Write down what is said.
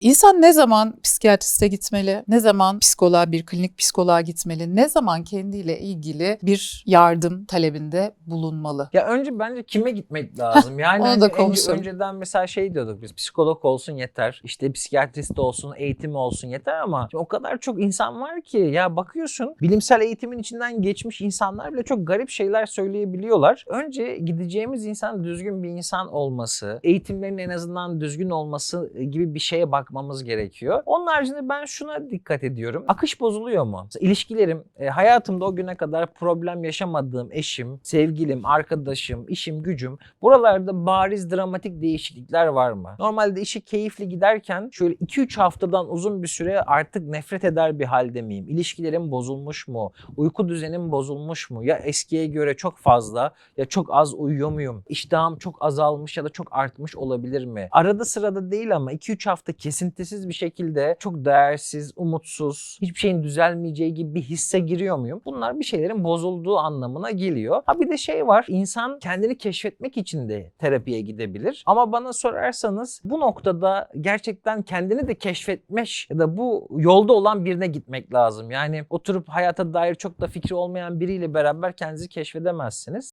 İnsan ne zaman psikiyatriste gitmeli, ne zaman psikoloğa, bir klinik psikoloğa gitmeli, ne zaman kendiyle ilgili bir yardım talebinde bulunmalı? Ya önce bence kime gitmek lazım? Yani onu hani da önce- konuşalım. önceden mesela şey diyorduk biz psikolog olsun yeter. işte psikiyatrist olsun, eğitimi olsun yeter ama o kadar çok insan var ki ya bakıyorsun bilimsel eğitimin içinden geçmiş insanlar bile çok garip şeyler söyleyebiliyorlar. Önce gideceğimiz insan düzgün bir insan olması, eğitimlerin en azından düzgün olması gibi bir şeye bakmamız gerekiyor. Onun haricinde ben şuna dikkat ediyorum. Akış bozuluyor mu? İlişkilerim, e, hayatımda o güne kadar problem yaşamadığım eşim, sevgilim, arkadaşım, işim, gücüm buralarda bariz dramatik değişiklikler var mı? Normalde işi keyifli giderken şöyle 2-3 haftadan uzun bir süre artık nefret eder bir halde miyim? İlişkilerim bozulmuş mu? Uyku düzenim bozulmuş mu? Ya eskiye göre çok fazla ya çok az uyuyor muyum? İştahım çok azalmış ya da çok artmış olabilir mi? Arada sırada değil ama 2-3 hafta kesintisiz bir şekilde çok değersiz, umutsuz, hiçbir şeyin düzelmeyeceği gibi bir hisse giriyor muyum? Bunlar bir şeylerin bozulduğu anlamına geliyor. Ha bir de şey var. insan kendini keşfetmek için de terapiye gidebilir. Ama bana sorarsanız bu noktada gerçekten kendini de keşfetmiş ya da bu yolda olan birine gitmek lazım. Yani oturup hayata dair çok da fikri olmayan biriyle beraber kendinizi keşfedemezsiniz.